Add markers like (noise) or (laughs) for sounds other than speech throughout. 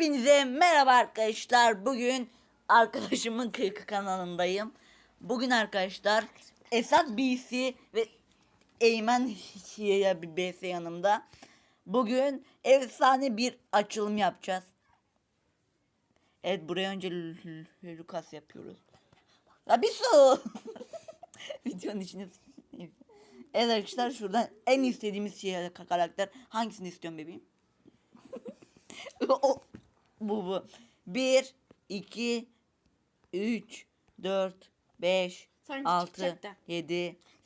Hepinize merhaba arkadaşlar. Bugün arkadaşımın (laughs) kırkı kanalındayım. Bugün arkadaşlar Esat BC ve Eymen Hiye bir BS yanımda. Bugün efsane bir açılım yapacağız. Evet buraya önce Lucas yapıyoruz. Ya bir su. (laughs) Videonun içine Evet arkadaşlar şuradan en istediğimiz şey karakter hangisini istiyorsun bebeğim? (laughs) o, bu bu. 1, 2, 3, 4, 5, Sanki 6, çıkacak da. 7,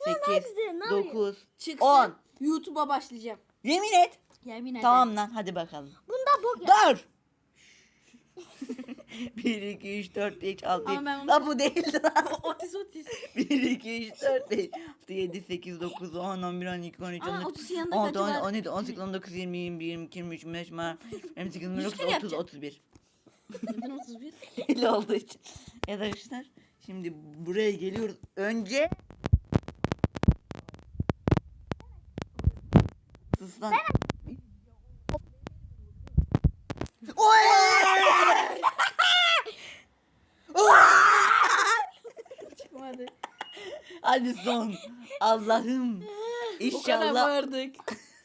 ne 8, yapıyorsun? Ne 9, Çıksın. 10. YouTube'a başlayacağım. Yemin et. Yemin ederim. Tamam lan hadi bakalım. Bunda bok ya. Dur. 1, 2, 3, 4, 5, 6, Ama ben 7. onu- La bu değil lan. (laughs) otis otis. 1, 2, 3, 4, 5, 6, 7, 8, 9, 10, 11, 12, 13, Aa, 14, 30 yanında 16, kaçı var? 17, 18, 19, 20, 21, 22, 23, 25, 28, 29, Yüz kere 30, yapacağım. 31. Neden 31? Öyle olduğu için. Evet arkadaşlar şimdi buraya geliyoruz. Önce Sus lan. Oy! Hadi son. Allah'ım. O kadar İnşallah. bağırdık.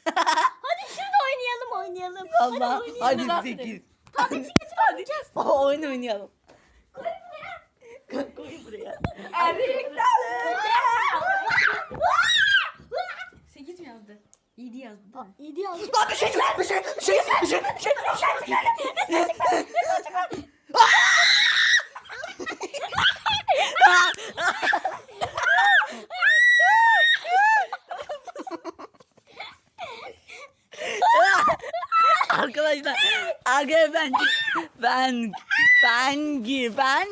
Hadi şurada oynayalım oynayalım. Allah. oynayalım. Hadi Daha 8. Hadi Hadi. O oyun oynayalım. Koy buraya. Erkekler. 8 mi yazdı? 7 yazdı. değil mi? İyi yazdım. Lan bir şey ver, bir şey, bir şey, bir şey, bir şey, bir şey, bir şey. Arkadaşlar, arkadaşlar ben, ben, ben, ben,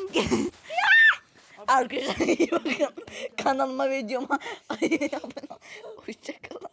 Arkadaşlar iyi bakın. Kanalıma videoma abone olun. Hoşçakalın.